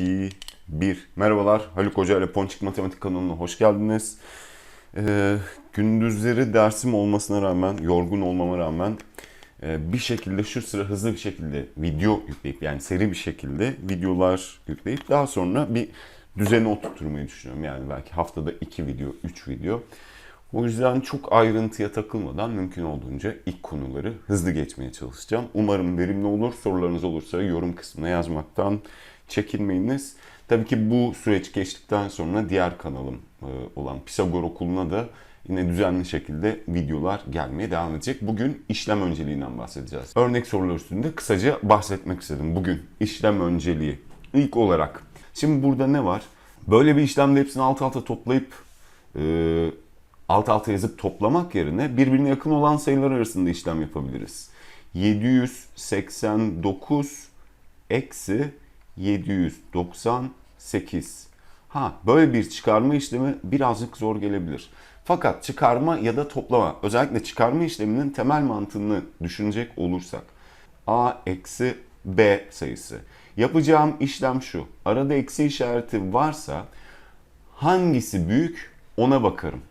2, 1. Merhabalar, Haluk Hoca ile Ponçik Matematik kanalına hoş geldiniz. Ee, gündüzleri dersim olmasına rağmen, yorgun olmama rağmen e, bir şekilde şu sıra hızlı bir şekilde video yükleyip yani seri bir şekilde videolar yükleyip daha sonra bir düzene oturtmayı düşünüyorum. Yani belki haftada 2 video, 3 video. O yüzden çok ayrıntıya takılmadan mümkün olduğunca ilk konuları hızlı geçmeye çalışacağım. Umarım verimli olur. Sorularınız olursa yorum kısmına yazmaktan çekinmeyiniz. Tabii ki bu süreç geçtikten sonra diğer kanalım e, olan Pisagor Okulu'na da yine düzenli şekilde videolar gelmeye devam edecek. Bugün işlem önceliğinden bahsedeceğiz. Örnek sorular üstünde kısaca bahsetmek istedim. Bugün işlem önceliği. İlk olarak. Şimdi burada ne var? Böyle bir işlemde hepsini alt alta toplayıp e, alt alta yazıp toplamak yerine birbirine yakın olan sayılar arasında işlem yapabiliriz. 789 eksi 798. Ha böyle bir çıkarma işlemi birazcık zor gelebilir. Fakat çıkarma ya da toplama özellikle çıkarma işleminin temel mantığını düşünecek olursak a eksi b sayısı. Yapacağım işlem şu. Arada eksi işareti varsa hangisi büyük ona bakarım.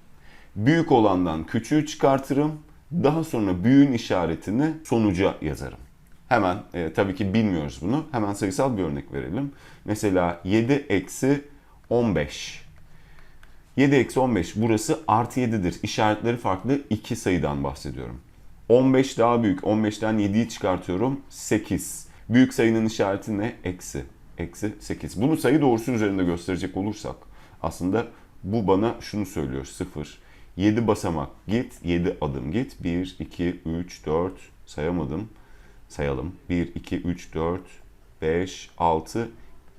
Büyük olandan küçüğü çıkartırım. Daha sonra büyüğün işaretini sonuca yazarım. Hemen e, tabii ki bilmiyoruz bunu. Hemen sayısal bir örnek verelim. Mesela 7 eksi 15. 7 eksi 15 burası artı 7'dir. İşaretleri farklı iki sayıdan bahsediyorum. 15 daha büyük. 15'ten 7'yi çıkartıyorum. 8. Büyük sayının işareti ne? Eksi. Eksi 8. Bunu sayı doğrusu üzerinde gösterecek olursak aslında bu bana şunu söylüyor. 0. 7 basamak git, 7 adım git. 1, 2, 3, 4 sayamadım. Sayalım. 1, 2, 3, 4, 5, 6,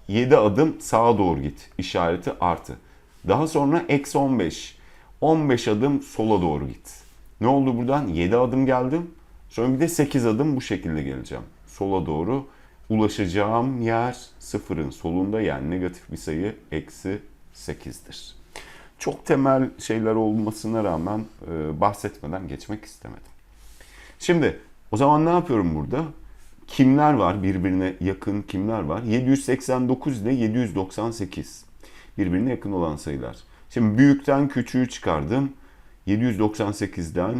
7 adım sağa doğru git. İşareti artı. Daha sonra eksi 15. 15 adım sola doğru git. Ne oldu buradan? 7 adım geldim. Sonra bir de 8 adım bu şekilde geleceğim. Sola doğru ulaşacağım yer sıfırın solunda yani negatif bir sayı eksi 8'dir. Çok temel şeyler olmasına rağmen e, bahsetmeden geçmek istemedim. Şimdi o zaman ne yapıyorum burada? Kimler var birbirine yakın kimler var? 789 ile 798 birbirine yakın olan sayılar. Şimdi büyükten küçüğü çıkardım. 798'den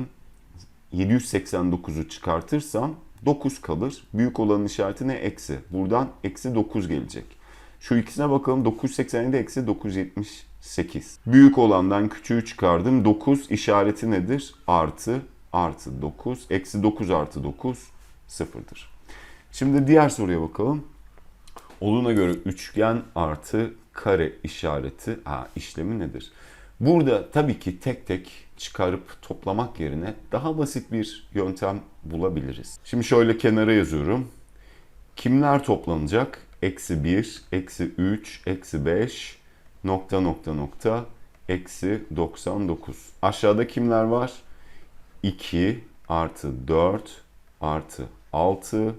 789'u çıkartırsam 9 kalır. Büyük olanın işareti ne? Eksi. Buradan eksi 9 gelecek. Şu ikisine bakalım. 987 eksi 978. Büyük olandan küçüğü çıkardım. 9 işareti nedir? Artı. Artı 9. Eksi 9 artı 9 sıfırdır. Şimdi diğer soruya bakalım. Olduğuna göre üçgen artı kare işareti ha, işlemi nedir? Burada tabii ki tek tek çıkarıp toplamak yerine daha basit bir yöntem bulabiliriz. Şimdi şöyle kenara yazıyorum. Kimler toplanacak? Eksi 1, eksi 3, eksi 5, nokta nokta nokta, eksi 99. Aşağıda kimler var? 2 artı 4 artı 6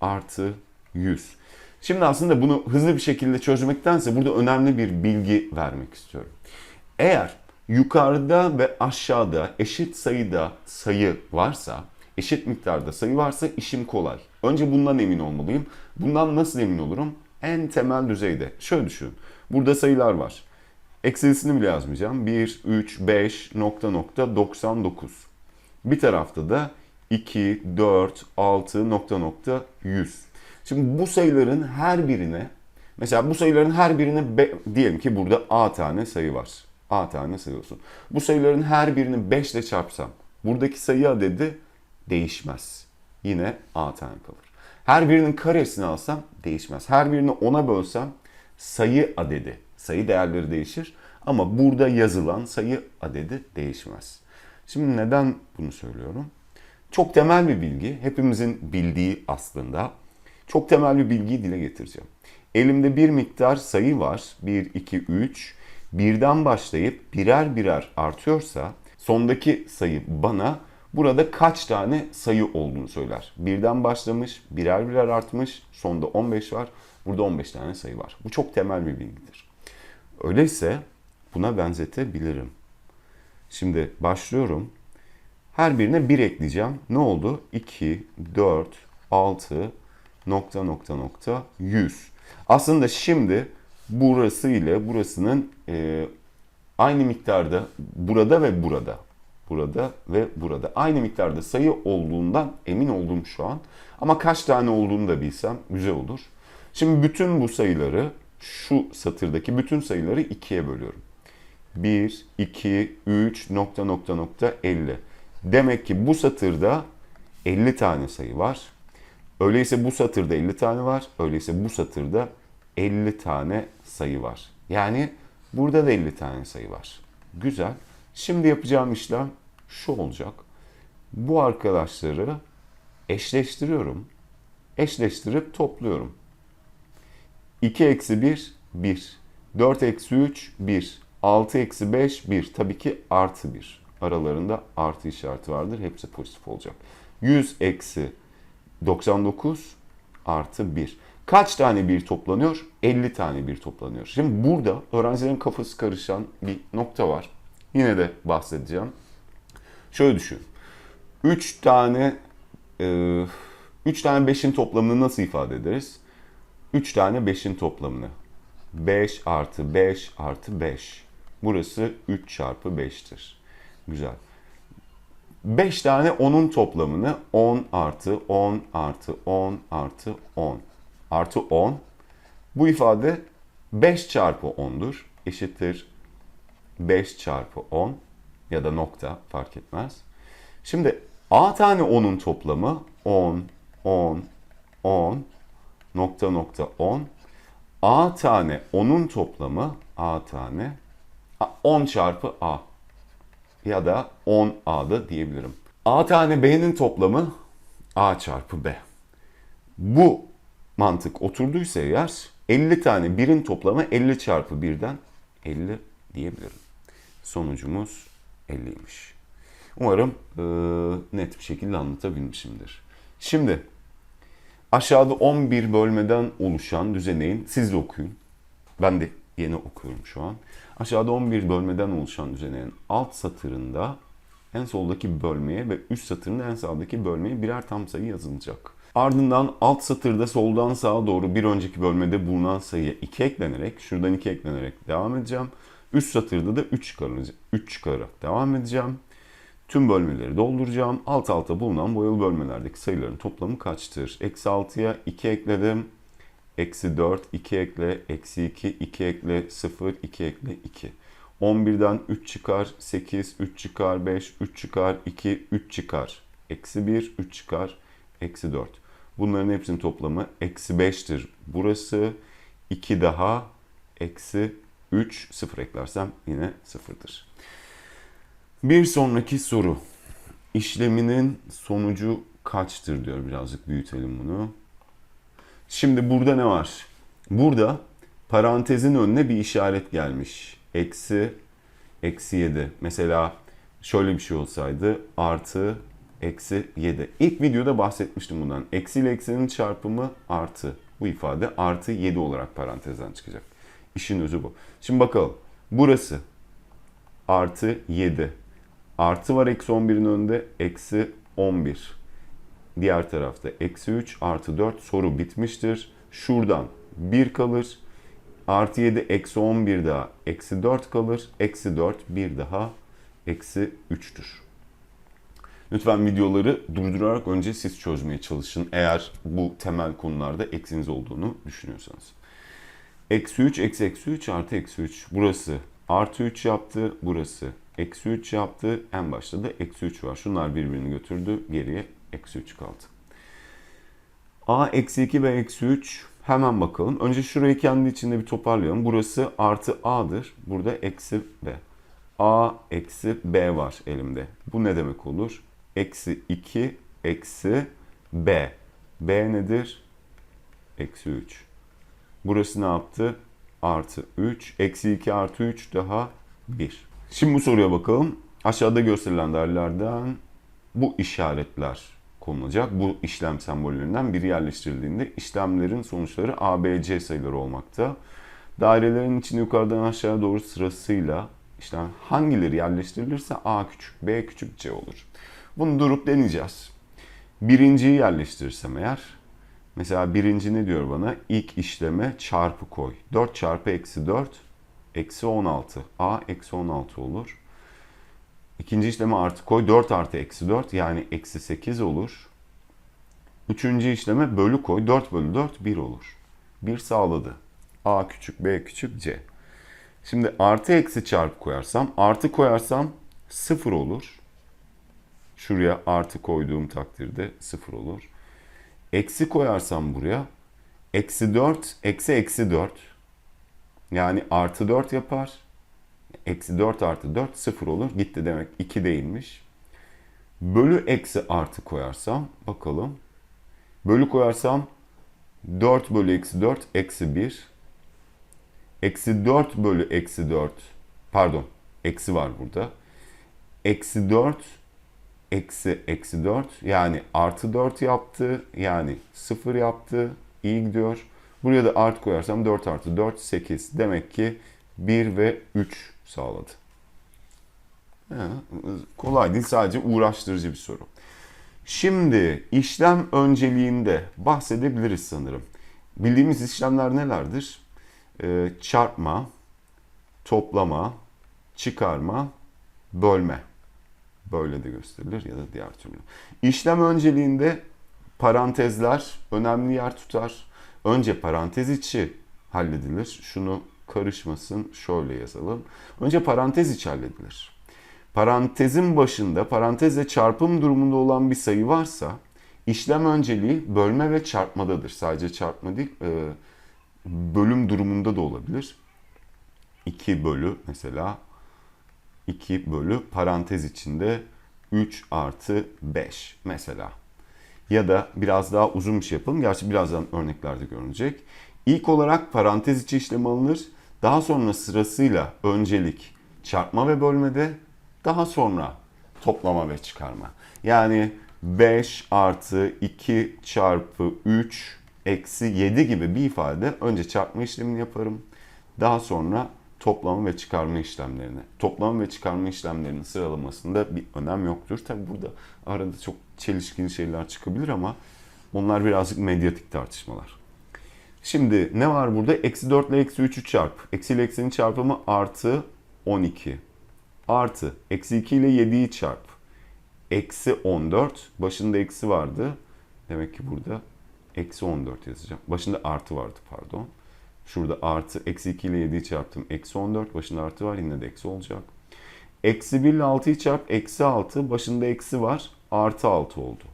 artı 100. Şimdi aslında bunu hızlı bir şekilde çözmektense burada önemli bir bilgi vermek istiyorum. Eğer yukarıda ve aşağıda eşit sayıda sayı varsa, eşit miktarda sayı varsa işim kolay. Önce bundan emin olmalıyım. Bundan nasıl emin olurum? En temel düzeyde. Şöyle düşün. Burada sayılar var. Eksilisini bile yazmayacağım. 1, 3, 5, nokta nokta 99. Bir tarafta da 2, 4, 6, nokta nokta 100. Şimdi bu sayıların her birine mesela bu sayıların her birine be, diyelim ki burada A tane sayı var. A tane sayı olsun. Bu sayıların her birini 5 ile çarpsam buradaki sayı adedi değişmez. Yine A tane kalır. Her birinin karesini alsam değişmez. Her birini 10'a bölsem sayı adedi, sayı değerleri değişir. Ama burada yazılan sayı adedi değişmez. Şimdi neden bunu söylüyorum? Çok temel bir bilgi. Hepimizin bildiği aslında. Çok temel bir bilgiyi dile getireceğim. Elimde bir miktar sayı var. 1, 2, 3. Birden başlayıp birer birer artıyorsa sondaki sayı bana burada kaç tane sayı olduğunu söyler. Birden başlamış, birer birer artmış, sonda 15 var. Burada 15 tane sayı var. Bu çok temel bir bilgidir. Öyleyse buna benzetebilirim. Şimdi başlıyorum. Her birine 1 ekleyeceğim. Ne oldu? 2, 4, 6, nokta nokta nokta 100. Aslında şimdi burası ile burasının e, aynı miktarda burada ve burada. Burada ve burada. Aynı miktarda sayı olduğundan emin oldum şu an. Ama kaç tane olduğunu da bilsem güzel olur. Şimdi bütün bu sayıları şu satırdaki bütün sayıları ikiye bölüyorum. 1, 2, 3, nokta nokta nokta 50. Demek ki bu satırda 50 tane sayı var. Öyleyse bu satırda 50 tane var. Öyleyse bu satırda 50 tane sayı var. Yani burada da 50 tane sayı var. Güzel. Şimdi yapacağım işlem şu olacak. Bu arkadaşları eşleştiriyorum. Eşleştirip topluyorum. 2 eksi 1, 1. 4 eksi 3, 1. 6 eksi 5, 1. Tabii ki artı 1. Aralarında artı işareti vardır. Hepsi pozitif olacak. 100 eksi 99 artı 1. Kaç tane bir toplanıyor? 50 tane bir toplanıyor. Şimdi burada öğrencilerin kafası karışan bir nokta var. Yine de bahsedeceğim. Şöyle düşün. 3 tane 3 tane 5'in toplamını nasıl ifade ederiz? 3 tane 5'in toplamını. 5 artı 5 artı 5. Burası 3 çarpı 5'tir. Güzel. 5 tane 10'un toplamını 10 artı 10 artı 10 artı 10 artı 10. Bu ifade 5 çarpı 10'dur. Eşittir 5 çarpı 10 ya da nokta fark etmez. Şimdi A tane 10'un toplamı 10, 10, 10, nokta nokta 10. A tane 10'un toplamı A tane 10 çarpı A ya da 10A'da diyebilirim. A tane B'nin toplamı A çarpı B. Bu mantık oturduysa eğer 50 tane 1'in toplamı 50 çarpı 1'den 50 diyebilirim. Sonucumuz 50'ymiş. Umarım e, net bir şekilde anlatabilmişimdir. Şimdi aşağıda 11 bölmeden oluşan düzeneğin siz de okuyun. Ben de yeni okuyorum şu an. Aşağıda 11 bölmeden oluşan düzeneğin alt satırında en soldaki bölmeye ve üst satırın en sağdaki bölmeye birer tam sayı yazılacak. Ardından alt satırda soldan sağa doğru bir önceki bölmede bulunan sayıya 2 eklenerek, şuradan 2 eklenerek devam edeceğim. Üst satırda da 3 çıkaracağım. 3 çıkararak devam edeceğim. Tüm bölmeleri dolduracağım. Alt alta bulunan boyalı bölmelerdeki sayıların toplamı kaçtır? Eksi 6'ya 2 ekledim. Eksi 4, 2 ekle, eksi 2, 2 ekle, 0, 2 ekle, 2. 11'den 3 çıkar, 8, 3 çıkar, 5, 3 çıkar, 2, 3 çıkar. Eksi 1, 3 çıkar, eksi 4. Bunların hepsinin toplamı eksi 5'tir. Burası 2 daha eksi 3, 0 eklersem yine 0'dır. Bir sonraki soru. İşleminin sonucu kaçtır diyor. Birazcık büyütelim bunu. Şimdi burada ne var? Burada parantezin önüne bir işaret gelmiş. Eksi, eksi 7. Mesela şöyle bir şey olsaydı artı, eksi 7. İlk videoda bahsetmiştim bundan. Eksi ile eksinin çarpımı artı. Bu ifade artı 7 olarak parantezden çıkacak. İşin özü bu. Şimdi bakalım. Burası artı 7. Artı var eksi 11'in önünde eksi 11. Diğer tarafta eksi 3 artı 4 soru bitmiştir. Şuradan 1 kalır. Artı 7 eksi 11 daha eksi 4 kalır. Eksi 4 bir daha eksi 3'tür. Lütfen videoları durdurarak önce siz çözmeye çalışın. Eğer bu temel konularda eksiniz olduğunu düşünüyorsanız. Eksi 3 eksi eksi 3 artı eksi 3. Burası artı 3 yaptı. Burası eksi 3 yaptı. En başta da eksi 3 var. Şunlar birbirini götürdü. Geriye eksi 3 kaldı. A eksi 2 ve eksi 3 hemen bakalım. Önce şurayı kendi içinde bir toparlayalım. Burası artı A'dır. Burada eksi B. A eksi B var elimde. Bu ne demek olur? Eksi 2 eksi B. B nedir? Eksi 3. Burası ne yaptı? Artı 3. Eksi 2 artı 3 daha 1. Şimdi bu soruya bakalım. Aşağıda gösterilen değerlerden bu işaretler konulacak. Bu işlem sembollerinden biri yerleştirildiğinde işlemlerin sonuçları A, B, C sayıları olmakta. Dairelerin içinde yukarıdan aşağıya doğru sırasıyla işlem hangileri yerleştirilirse A küçük, B küçük, C olur. Bunu durup deneyeceğiz. Birinciyi yerleştirirsem eğer Mesela birinci ne diyor bana? İlk işleme çarpı koy. 4 çarpı eksi 4 eksi 16. A eksi 16 olur. İkinci işleme artı koy. 4 artı eksi 4 yani eksi 8 olur. Üçüncü işleme bölü koy. 4 bölü 4 1 olur. 1 sağladı. A küçük B küçük C. Şimdi artı eksi çarpı koyarsam artı koyarsam 0 olur. Şuraya artı koyduğum takdirde 0 olur. Eksi koyarsam buraya eksi 4 eksi eksi 4 yani artı 4 yapar. Eksi 4 artı 4 0 olur. Gitti demek 2 değilmiş. Bölü eksi artı koyarsam bakalım. Bölü koyarsam 4 bölü eksi 4 eksi 1. Eksi 4 bölü eksi 4 pardon eksi var burada. Eksi 4 eksi eksi 4 yani artı 4 yaptı yani 0 yaptı iyi gidiyor. Buraya da artı koyarsam 4 artı 4 8 demek ki 1 ve 3 sağladı. Ha, kolay değil sadece uğraştırıcı bir soru. Şimdi işlem önceliğinde bahsedebiliriz sanırım. Bildiğimiz işlemler nelerdir? Ee, çarpma, toplama, çıkarma, bölme. Böyle de gösterilir ya da diğer türlü. İşlem önceliğinde parantezler önemli yer tutar. Önce parantez içi halledilir. Şunu karışmasın şöyle yazalım. Önce parantez içi halledilir. Parantezin başında parantezle çarpım durumunda olan bir sayı varsa işlem önceliği bölme ve çarpmadadır. Sadece çarpma değil e, bölüm durumunda da olabilir. 2 bölü mesela 2 bölü parantez içinde 3 artı 5 mesela. Ya da biraz daha uzun bir şey yapalım. Gerçi birazdan örneklerde görünecek. İlk olarak parantez içi işlem alınır. Daha sonra sırasıyla öncelik çarpma ve bölmede, daha sonra toplama ve çıkarma. Yani 5 artı 2 çarpı 3 eksi 7 gibi bir ifade önce çarpma işlemini yaparım. Daha sonra toplama ve çıkarma işlemlerini. Toplama ve çıkarma işlemlerinin sıralamasında bir önem yoktur. Tabi burada arada çok çelişkili şeyler çıkabilir ama onlar birazcık medyatik tartışmalar. Şimdi ne var burada? Eksi 4 ile eksi 3'ü çarp. Eksi ile eksinin çarpımı artı 12. Artı eksi 2 ile 7'yi çarp. Eksi 14. Başında eksi vardı. Demek ki burada eksi 14 yazacağım. Başında artı vardı pardon. Şurada artı eksi 2 ile 7'yi çarptım. Eksi 14 başında artı var yine de eksi olacak. Eksi 1 ile 6'yı çarp eksi 6 başında eksi var. Artı 6 oldu.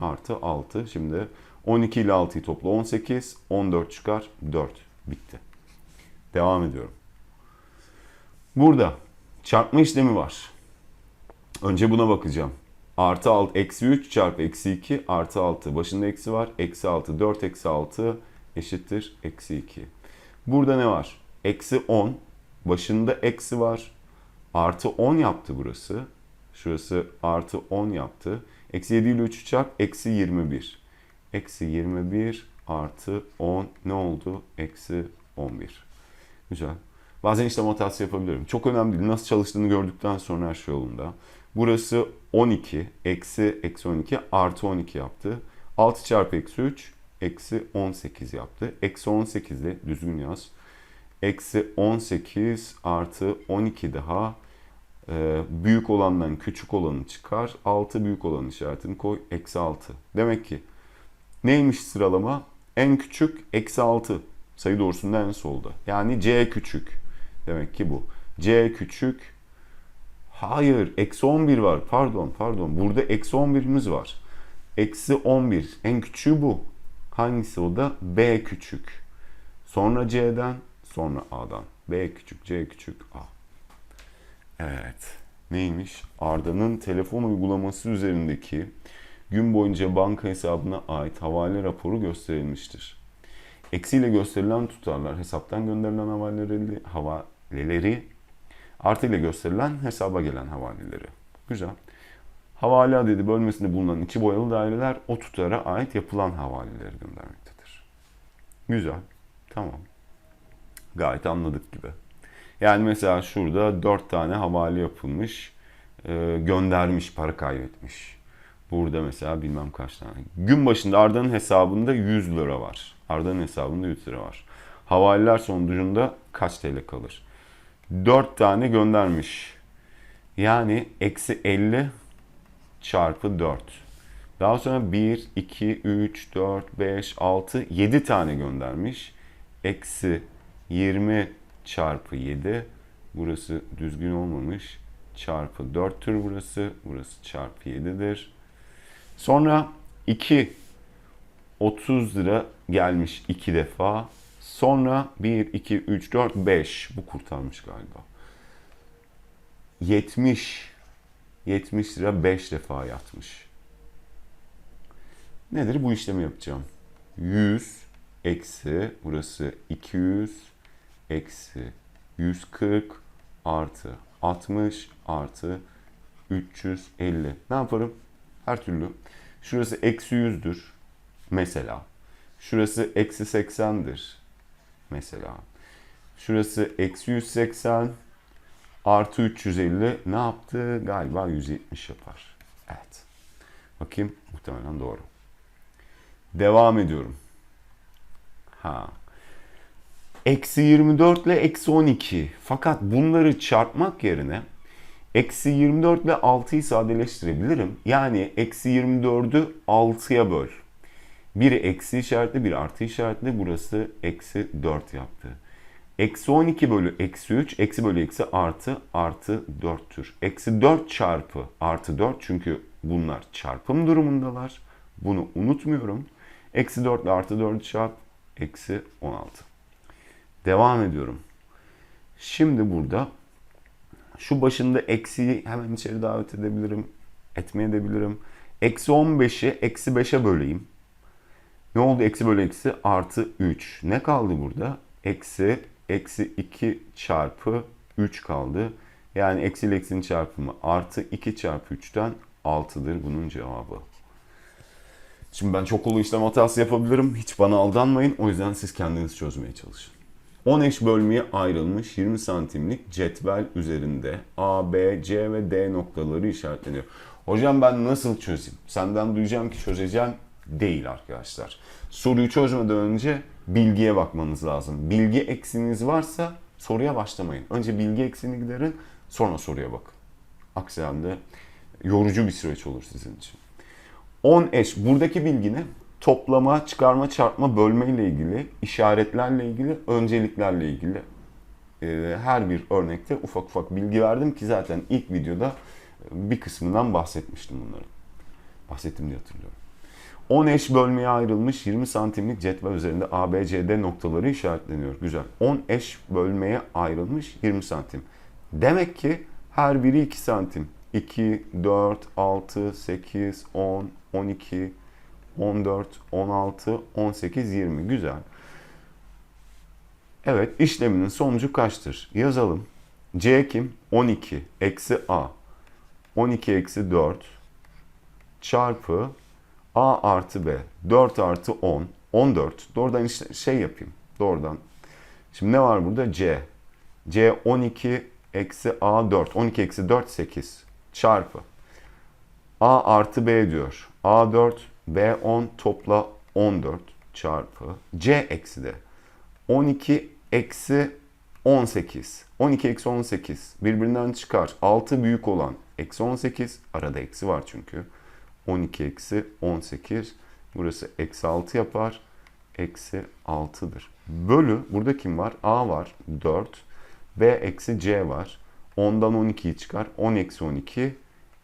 Artı 6 şimdi 12 ile 6'yı topla 18 14 çıkar 4 bitti. Devam ediyorum. Burada çarpma işlemi var. Önce buna bakacağım. Artı 6 eksi 3 çarpı eksi 2 artı 6 başında eksi var. Eksi 6 4 eksi 6 eşittir eksi 2. Burada ne var? Eksi 10. Başında eksi var. Artı 10 yaptı burası. Şurası artı 10 yaptı. Eksi 7 ile 3'ü çarp. Eksi 21. Eksi 21 artı 10 ne oldu? Eksi 11. Güzel. Bazen işlem hatası yapabilirim. Çok önemli değil. Nasıl çalıştığını gördükten sonra her şey yolunda. Burası 12. Eksi eksi 12 artı 12 yaptı. 6 çarpı eksi 3 eksi 18 yaptı. Eksi 18 ile düzgün yaz. Eksi 18 artı 12 daha e, büyük olandan küçük olanı çıkar. 6 büyük olan işaretini koy. Eksi 6. Demek ki neymiş sıralama? En küçük eksi 6. Sayı doğrusunda en solda. Yani C küçük. Demek ki bu. C küçük. Hayır. Eksi 11 var. Pardon pardon. Burada eksi 11'imiz var. Eksi 11. En küçüğü bu. Hangisi o da? B küçük. Sonra C'den, sonra A'dan. B küçük, C küçük, A. Evet. Neymiş? Arda'nın telefon uygulaması üzerindeki gün boyunca banka hesabına ait havale raporu gösterilmiştir. Eksiyle gösterilen tutarlar hesaptan gönderilen havaleleri, havaleleri artı ile gösterilen hesaba gelen havaleleri. Güzel. Havale adedi bölmesinde bulunan içi boyalı daireler o tutara ait yapılan havaleleri göndermektedir. Güzel. Tamam. Gayet anladık gibi. Yani mesela şurada 4 tane havale yapılmış, e, göndermiş, para kaybetmiş. Burada mesela bilmem kaç tane. Gün başında Arda'nın hesabında 100 lira var. Arda'nın hesabında 100 lira var. Havaliler sonucunda kaç TL kalır? 4 tane göndermiş. Yani eksi 50 çarpı 4. Daha sonra 1, 2, 3, 4, 5, 6, 7 tane göndermiş. Eksi 20 çarpı 7. Burası düzgün olmamış. Çarpı 4'tür burası. Burası çarpı 7'dir. Sonra 2 30 lira gelmiş 2 defa. Sonra 1, 2, 3, 4, 5. Bu kurtarmış galiba. 70 70 lira 5 defa yatmış. Nedir? Bu işlemi yapacağım. 100 eksi burası 200 eksi 140 artı 60 artı 350. Ne yaparım? Her türlü. Şurası eksi 100'dür. Mesela. Şurası eksi 80'dir. Mesela. Şurası eksi 180 artı 350 ne yaptı? Galiba 170 yapar. Evet. Bakayım muhtemelen doğru. Devam ediyorum. Ha. Eksi 24 ile eksi 12. Fakat bunları çarpmak yerine eksi 24 ile 6'yı sadeleştirebilirim. Yani eksi 24'ü 6'ya böl. Biri eksi işaretli, biri artı işaretli. Burası eksi 4 yaptı. Eksi 12 bölü eksi 3, eksi bölü eksi artı artı 4'tür. Eksi 4 çarpı artı 4 çünkü bunlar çarpım durumundalar. Bunu unutmuyorum. Eksi 4 ile artı 4 çarp eksi 16. Devam ediyorum. Şimdi burada şu başında eksiyi hemen içeri davet edebilirim. Etmeyebilirim. Eksi 15'i eksi 5'e böleyim. Ne oldu? Eksi bölü eksi artı 3. Ne kaldı burada? Eksi eksi 2 çarpı 3 kaldı. Yani eksi ile eksinin çarpımı artı 2 çarpı 3'ten 6'dır bunun cevabı. Şimdi ben çoklu işlem hatası yapabilirim. Hiç bana aldanmayın. O yüzden siz kendiniz çözmeye çalışın. 10 eş bölmeye ayrılmış 20 santimlik cetvel üzerinde A, B, C ve D noktaları işaretleniyor. Hocam ben nasıl çözeyim? Senden duyacağım ki çözeceğim değil arkadaşlar. Soruyu çözmeden önce bilgiye bakmanız lazım. Bilgi eksiniz varsa soruya başlamayın. Önce bilgi eksiğini giderin sonra soruya bakın. Aksi halde yorucu bir süreç olur sizin için. 10 eş buradaki bilgi ne? Toplama, çıkarma, çarpma, bölme ile ilgili, işaretlerle ilgili, önceliklerle ilgili Ee, her bir örnekte ufak ufak bilgi verdim ki zaten ilk videoda bir kısmından bahsetmiştim bunların. Bahsettim diye hatırlıyorum. 10 eş bölmeye ayrılmış 20 santimlik cetvel üzerinde A, B, C, D noktaları işaretleniyor. Güzel. 10 eş bölmeye ayrılmış 20 santim. Demek ki her biri 2 santim. 2, 4, 6, 8, 10, 12, 14, 16, 18, 20. Güzel. Evet işleminin sonucu kaçtır? Yazalım. C kim? 12 eksi A. 12 eksi 4 çarpı A artı B. 4 artı 10. 14. Doğrudan işte şey yapayım. Doğrudan. Şimdi ne var burada? C. C 12 eksi A 4. 12 eksi 4 8. Çarpı. A artı B diyor. A 4 B 10 topla 14 çarpı. C eksi de. 12 eksi 18. 12 eksi 18 birbirinden çıkar. 6 büyük olan eksi 18. Arada eksi var çünkü. 12 eksi 18. Burası eksi 6 yapar. Eksi 6'dır. Bölü burada kim var? A var 4. B eksi C var. 10'dan 12'yi çıkar. 10 eksi 12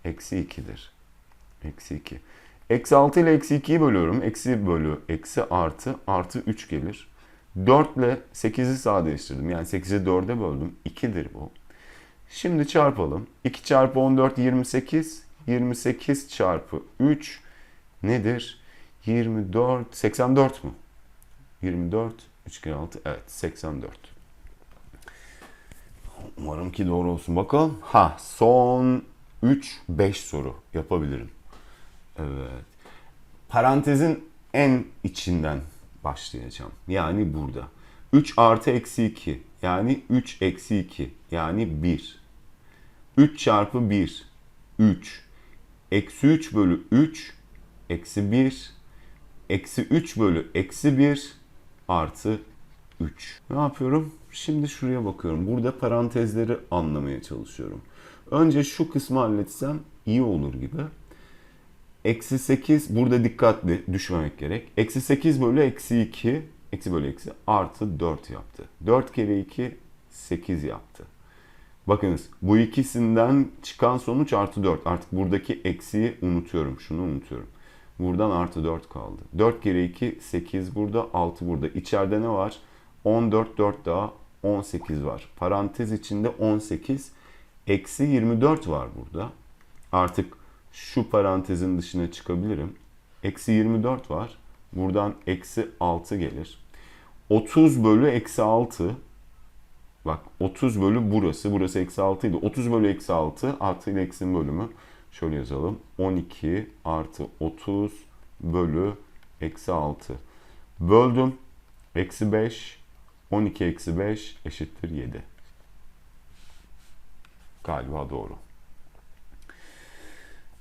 eksi 2'dir. Eksi 2. Eksi 6 ile eksi 2'yi bölüyorum. Eksi bölü eksi artı artı 3 gelir. 4 ile 8'i sadeleştirdim. Yani 8'i 4'e böldüm. 2'dir bu. Şimdi çarpalım. 2 çarpı 14 28. 28 çarpı 3 nedir? 24, 84 mu? 24, 3 kere 6, evet 84. Umarım ki doğru olsun. Bakalım. Ha son 3, 5 soru yapabilirim. Evet. Parantezin en içinden başlayacağım. Yani burada. 3 artı eksi 2. Yani 3 eksi 2. Yani 1. 3 çarpı 1. 3. Eksi 3 bölü 3 eksi 1 eksi 3 bölü eksi 1 artı 3. Ne yapıyorum? Şimdi şuraya bakıyorum. Burada parantezleri anlamaya çalışıyorum. Önce şu kısmı halletsem iyi olur gibi. Eksi 8 burada dikkatli düşmemek gerek. Eksi 8 bölü eksi 2 eksi bölü eksi artı 4 yaptı. 4 kere 2 8 yaptı. Bakınız bu ikisinden çıkan sonuç artı 4. Artık buradaki eksiyi unutuyorum. Şunu unutuyorum. Buradan artı 4 kaldı. 4 kere 2 8 burada 6 burada. İçeride ne var? 14 4 daha 18 var. Parantez içinde 18 eksi 24 var burada. Artık şu parantezin dışına çıkabilirim. Eksi 24 var. Buradan eksi 6 gelir. 30 bölü eksi 6 Bak 30 bölü burası. Burası eksi 6 idi. 30 bölü eksi 6 artı ile eksinin bölümü. Şöyle yazalım. 12 artı 30 bölü eksi 6. Böldüm. Eksi 5. 12 eksi 5 eşittir 7. Galiba doğru.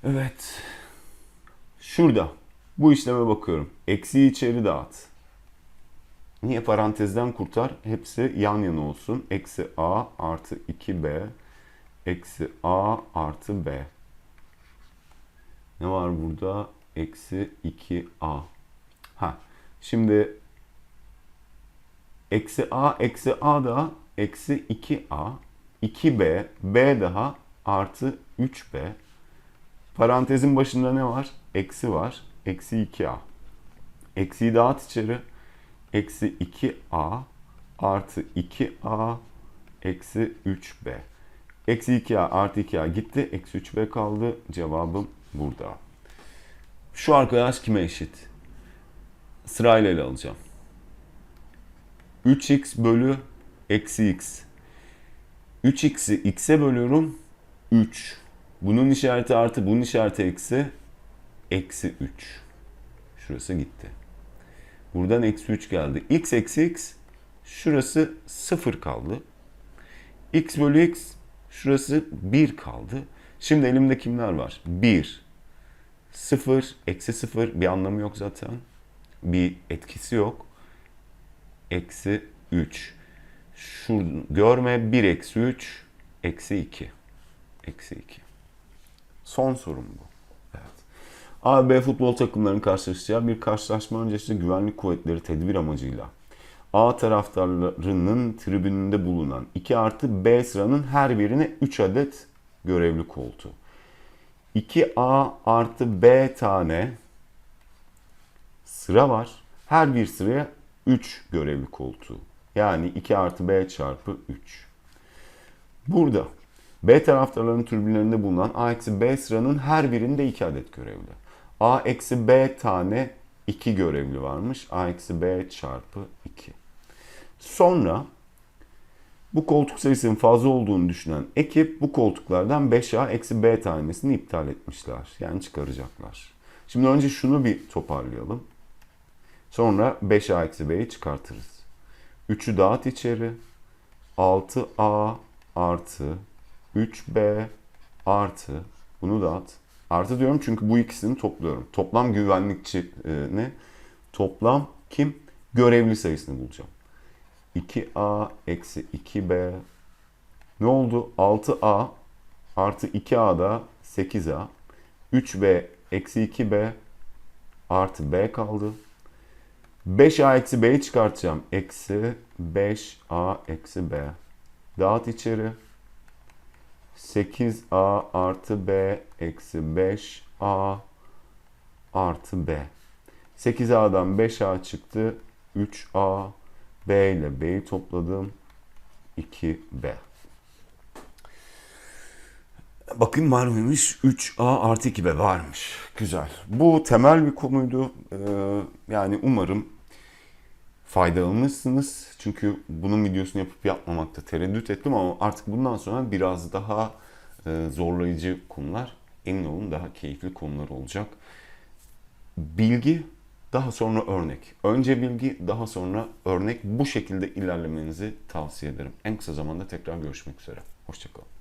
Evet. Şurada. Bu işleme bakıyorum. Eksiyi içeri dağıt. Niye parantezden kurtar? Hepsi yan yana olsun. Eksi a artı 2b eksi a artı b. Ne var burada? Eksi 2a. Ha. Şimdi eksi a eksi a da eksi 2a 2b b daha artı 3b. Parantezin başında ne var? Eksi var. Eksi 2a. Eksiyi dağıt içeri eksi 2a artı 2a eksi 3b. Eksi 2a artı 2a gitti. Eksi 3b kaldı. Cevabım burada. Şu arkadaş kime eşit? Sırayla ele alacağım. 3x bölü eksi x. 3x'i x'e bölüyorum. 3. Bunun işareti artı, bunun işareti eksi. Eksi 3. Şurası gitti. Buradan eksi 3 geldi. x eksi x şurası 0 kaldı. x bölü x şurası 1 kaldı. Şimdi elimde kimler var? 1, 0, eksi 0 bir anlamı yok zaten. Bir etkisi yok. Eksi 3. Şurada görme 1 eksi 3 eksi 2. Eksi 2. Son sorum bu. A ve B futbol takımlarının karşılaşacağı bir karşılaşma öncesi güvenlik kuvvetleri tedbir amacıyla A taraftarlarının tribününde bulunan 2 artı B sıranın her birine 3 adet görevli koltuğu. 2A artı B tane sıra var. Her bir sıraya 3 görevli koltuğu. Yani 2 artı B çarpı 3. Burada B taraftarlarının tribünlerinde bulunan A eksi B sıranın her birinde 2 adet görevli. A eksi B tane 2 görevli varmış. A eksi B çarpı 2. Sonra bu koltuk sayısının fazla olduğunu düşünen ekip bu koltuklardan 5A eksi B tanesini iptal etmişler. Yani çıkaracaklar. Şimdi önce şunu bir toparlayalım. Sonra 5A eksi B'yi çıkartırız. 3'ü dağıt içeri. 6A artı 3B artı bunu dağıt. Artı diyorum çünkü bu ikisini topluyorum. Toplam güvenlikçi e, ne? Toplam kim? Görevli sayısını bulacağım. 2A eksi 2B ne oldu? 6A artı 2A da 8A. 3B eksi 2B artı B kaldı. 5A eksi B'yi çıkartacağım. Eksi 5A eksi B. Dağıt içeri. 8a artı b eksi 5a artı b. 8a'dan 5a çıktı. 3a b ile b'yi topladım. 2b. Bakın var mıymış? 3a artı 2b varmış. Güzel. Bu temel bir konuydu. Ee, yani umarım faydalanırsınız. Çünkü bunun videosunu yapıp yapmamakta tereddüt ettim ama artık bundan sonra biraz daha e, zorlayıcı konular emin olun daha keyifli konular olacak. Bilgi daha sonra örnek. Önce bilgi daha sonra örnek bu şekilde ilerlemenizi tavsiye ederim. En kısa zamanda tekrar görüşmek üzere. Hoşçakalın.